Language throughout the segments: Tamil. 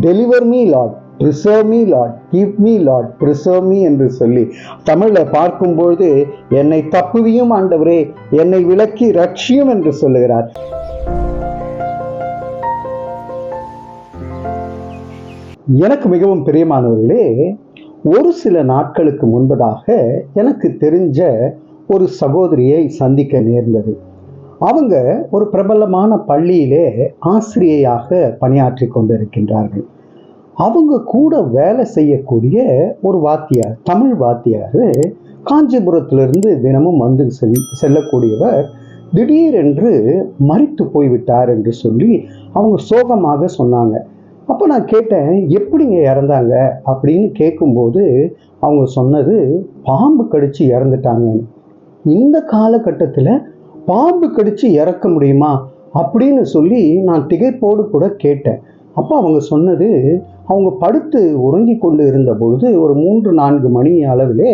Deliver me lord preserve me lord keep me lord preserve me என்று சொல்லி தமிழில் பார்க்கும்பொழுது என்னை தப்புவியும் ஆண்டவரே. என்னை விளக்கி ரட்சியும் என்று சொல்லுகிறார். எனக்கு மிகவும் பிரியமானவர்களே ஒரு சில நாட்களுக்கு முன்பதாக எனக்கு தெரிஞ்ச ஒரு சகோதரியை சந்திக்க நேர்ந்தது. அவங்க ஒரு பிரபலமான பள்ளியிலே ஆசிரியையாக பணியாற்றி கொண்டிருக்கின்றார்கள். அவங்க கூட வேலை செய்யக்கூடிய ஒரு வாத்தியார் தமிழ் வாத்தியார் காஞ்சிபுரத்திலிருந்து தினமும் வந்து செல் செல்லக்கூடியவர் திடீரென்று மறித்து போய்விட்டார் என்று சொல்லி அவங்க சோகமாக சொன்னாங்க. அப்போ நான் கேட்டேன் எப்படிங்க இறந்தாங்க? அப்படின்னு கேட்கும்போது அவங்க சொன்னது பாம்பு கடிச்சு இறந்துட்டாங்கன்னு. இந்த காலகட்டத்தில் பாம்பு கடிச்சு இறக்க முடியுமா அப்படின்னு சொல்லி நான் திகைப்போடு கூட கேட்டேன். அப்போ அவங்க சொன்னது அவங்க படுத்து உறங்கி கொண்டு இருந்த பொழுது ஒரு மூன்று நான்கு மணி அளவிலே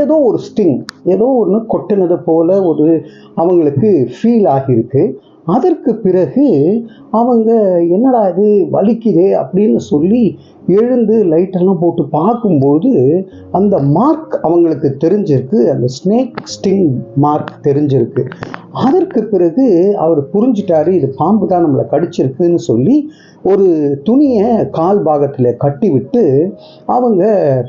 ஏதோ ஒரு ஸ்டிங் ஏதோ ஒன்று கொட்டினது போல ஒரு அவங்களுக்கு ஃபீல் ஆகியிருக்கு. அதற்கு பிறகு அவங்க என்னடா இது? வலிக்குதே? அப்படின்னு சொல்லி எழுந்து லைட்டெல்லாம் போட்டு பார்க்கும்போது அந்த மார்க் அவங்களுக்கு தெரிஞ்சிருக்கு. அந்த ஸ்னேக் ஸ்டிங் மார்க் தெரிஞ்சிருக்கு. அதற்கு பிறகு அவர் புரிஞ்சிட்டாரு இது பாம்பு தான் நம்மளை கடிச்சிருக்குன்னு சொல்லி ஒரு துணியை கால் பாகத்தில் கட்டி விட்டு அவங்க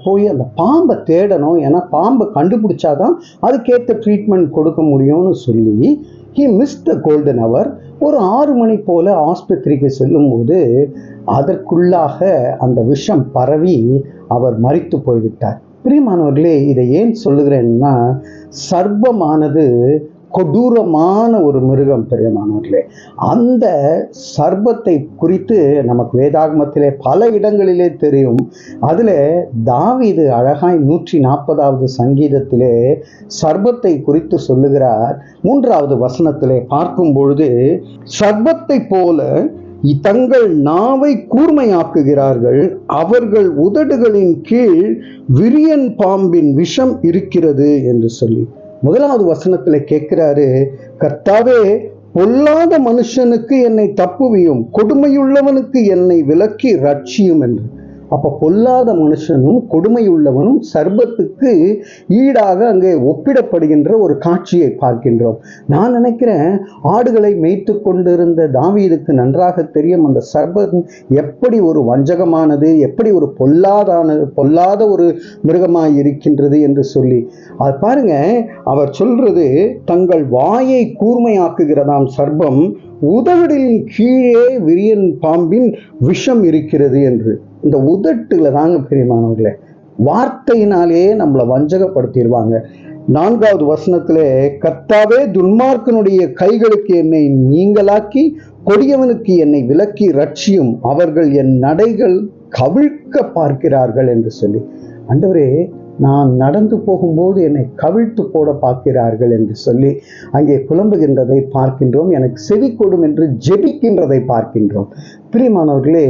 போய் அந்த பாம்பை தேடணும். ஏன்னா பாம்பை கண்டுபிடிச்சாதான் அதுக்கேற்ற ட்ரீட்மெண்ட் கொடுக்க முடியும்னு சொல்லி he miss the golden hour ஒரு ஆறு மணி போல் ஆஸ்பத்திரிக்கு செல்லும்போது அதற்குள்ளாக அந்த விஷம் பரவி அவர் மறித்து போய்விட்டார். பிரியமானவர்களே இதை ஏன் சொல்லுகிறேன்னா சர்ப்பமானது கொடூரமான ஒரு மிருகம் பெரியமானவர்களே அந்த சர்பத்தை குறித்து நமக்கு வேதாகமத்திலே பல இடங்களிலே தெரியும். அதில் தாவிது அழகாய் நூற்றி நாற்பதாவது சங்கீதத்திலே சர்பத்தை குறித்து சொல்லுகிறார். மூன்றாவது வசனத்திலே பார்க்கும் பொழுது சர்பத்தை போல தங்கள் நாவை கூர்மையாக்குகிறார்கள். அவர்கள் உதடுகளின் கீழ் விரியன் பாம்பின் விஷம் இருக்கிறது என்று சொல்லி. முதலாவது வசனத்தில் கேட்கிறாரு கர்த்தாவே பொல்லாத மனுஷனுக்கு என்னை தப்புவியும் கொடுமையுள்ளவனுக்கு என்னை விலக்கி ரட்சியும் என்று. அப்போ பொல்லாத மனுஷனும் கொடுமையுள்ளவனும் சர்பத்துக்கு ஈடாக அங்கே ஒப்பிடப்படுகின்ற ஒரு காட்சியை பார்க்கின்றோம். நான் நினைக்கிறேன் ஆடுகளை மேய்த்து கொண்டிருந்த தாவீதுக்கு நன்றாக தெரியும் அந்த சர்பம் எப்படி ஒரு வஞ்சகமானது எப்படி ஒரு பொல்லாதான பொல்லாத ஒரு மிருகமாக இருக்கின்றது என்று சொல்லி. அது பாருங்க அவர் சொல்றது தங்கள் வாயை கூர்மையாக்குகிறதாம் சர்பம் உதவிடின் கீழே விரியன் பாம்பின் விஷம் இருக்கிறது என்று. இந்த உதட்டுல தாங்க பெரியமானவர்களே வார்த்தையினாலே நம்மளை வஞ்சகப்படுத்திடுவாங்க நான்காவது வசனத்திலே கர்த்தாவே துன்மார்க்கனுடைய கைகளுக்கு என்னை நீங்களாக்கி கொடியவனுக்கு என்னை விலக்கி ரட்சியும் அவர்கள் என் நடைகள் கவிழ்க்க பார்க்கிறார்கள் என்று சொல்லி. அண்டவரே நான் நடந்து போகும்போது என்னை கவிழ்த்து போட பார்க்கிறார்கள் என்று சொல்லி அங்கே புலம்புகின்றதை பார்க்கின்றோம் எனக்கு செவி கொடும் என்று ஜெபிக்கின்றதை பார்க்கின்றோம். பிரியமானவர்களே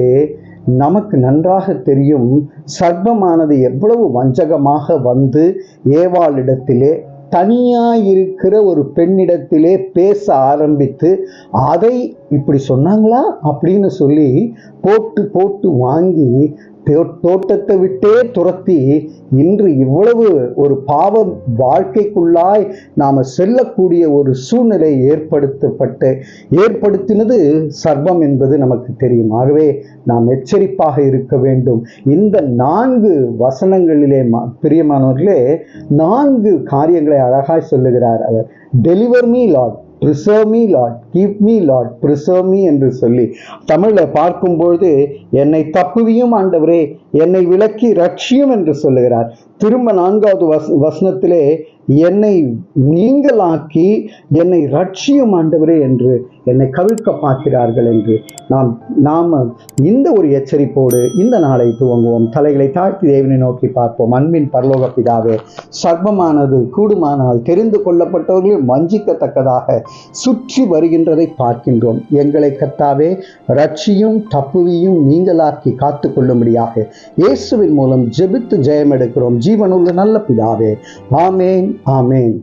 நமக்கு நன்றாக தெரியும் சர்ப்பமானது எவ்வளவு வஞ்சகமாக வந்து ஏவாளிடத்திலே தனியாயிருக்கிற ஒரு பெண்ணிடத்திலே பேச ஆரம்பித்து அதை இப்படி சொன்னாங்களா? அப்படின்னு சொல்லி போட்டு போட்டு வாங்கி தோட்டத்தை விட்டே துரத்தி இன்று இவ்வளவு ஒரு பாவ வாழ்க்கைக்குள்ளாய் நாம் செல்லக்கூடிய ஒரு சூழ்நிலை ஏற்படுத்தப்பட்டு ஏற்படுத்தினது சர்வம் என்பது நமக்கு தெரியும். ஆகவே நாம் எச்சரிப்பாக இருக்க வேண்டும். இந்த நான்கு வசனங்களிலே பிரியமானவர்களே நான்கு காரியங்களை அழகாய் சொல்லுகிறார் அவர். Deliver me lord preserve me lord keep me lord preserve me என்று சொல்லி தமிழில் பார்க்கும்பொழுது என்னை தப்புவியும் ஆண்டவரே. என்னை விலக்கி ரட்சியும் என்று சொல்லுகிறார். திரும்ப நான்காவது வஸ் வசனத்திலே என்னை நீங்களாக்கி என்னை ரட்சியும் ஆண்டவரே என்று என்னை கவிழ்க்க பார்க்கிறார்கள் என்று நாம் நாம் இந்த ஒரு எச்சரிப்போடு இந்த நாளை துவங்குவோம். தலைகளை தாழ்த்தி தேவனை நோக்கி பார்ப்போம். அன்பின் பரலோக பிதாவே சர்வமானது கூடுமானால் தெரிந்து கொள்ளப்பட்டவர்களையும் வஞ்சிக்கத்தக்கதாக சுற்றி வருகின்றதை பார்க்கின்றோம். எங்களை கத்தாவே ரட்சியும் தப்புவியும் நீங்களாக்கி காத்து கொள்ளும்படியாக இயேசுவின் மூலம் ஜெபித்து ஜெயம் எடுக்கிறோம் ஜீவனுள்ள நல்ல பிதாவே ஆமேன். ஆமேன்